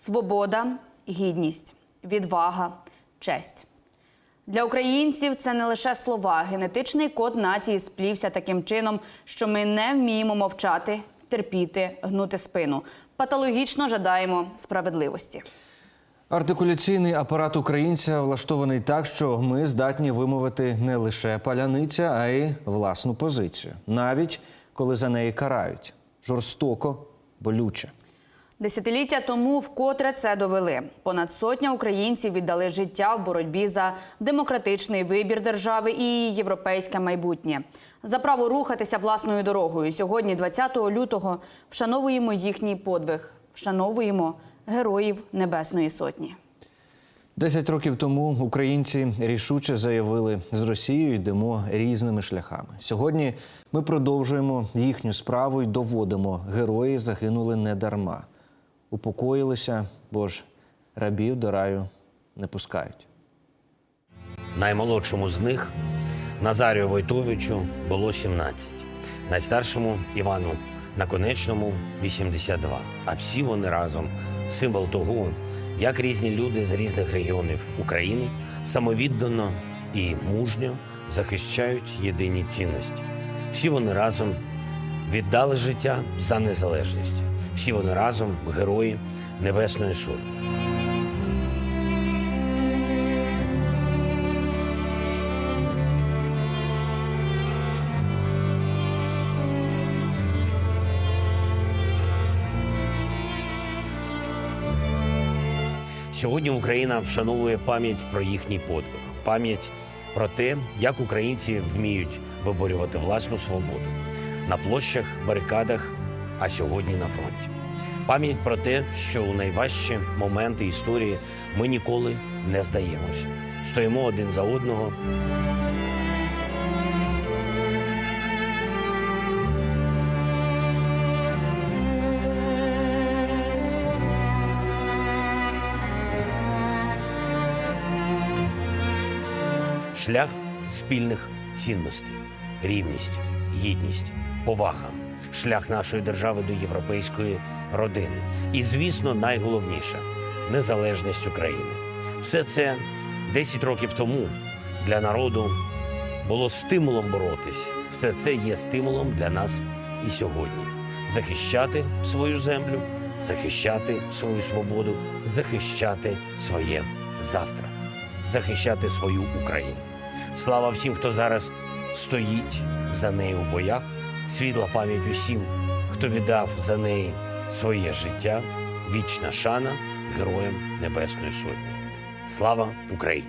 Свобода, гідність, відвага, честь. Для українців це не лише слова. Генетичний код нації сплівся таким чином, що ми не вміємо мовчати, терпіти, гнути спину. Патологічно жадаємо справедливості. Артикуляційний апарат українця влаштований так, що ми здатні вимовити не лише паляниця, а й власну позицію, навіть коли за неї карають жорстоко, болюче. Десятиліття тому вкотре це довели. Понад сотня українців віддали життя в боротьбі за демократичний вибір держави і її європейське майбутнє. За право рухатися власною дорогою. Сьогодні, 20 лютого, вшановуємо їхній подвиг, вшановуємо героїв Небесної Сотні. Десять років тому українці рішуче заявили, з Росією йдемо різними шляхами. Сьогодні ми продовжуємо їхню справу і доводимо, герої загинули не дарма. Упокоїлися, бо ж рабів до раю не пускають. Наймолодшому з них Назарію Войтовичу було 17, найстаршому Івану Наконечному 82. А всі вони разом символ того, як різні люди з різних регіонів України самовіддано і мужньо захищають єдині цінності. Всі вони разом віддали життя за незалежність. Всі вони разом герої Небесної Сотні. Сьогодні Україна вшановує пам'ять про їхній подвиг, пам'ять про те, як українці вміють виборювати власну свободу на площах, барикадах, а сьогодні на фронті. Пам'ять про те, що у найважчі моменти історії ми ніколи не здаємося. Стоїмо один за одного. Шлях спільних цінностей, рівність, гідність, повага, шлях нашої держави до європейської родини. І, звісно, найголовніше незалежність України. Все це 10 років тому для народу було стимулом боротись. Все це є стимулом для нас і сьогодні. Захищати свою землю, захищати свою свободу, захищати своє завтра, захищати свою Україну. Слава всім, хто зараз стоїть за нею у боях, світла пам'ять усім, хто віддав за неї своє життя, вічна шана героям Небесної Сотні. Слава Україні!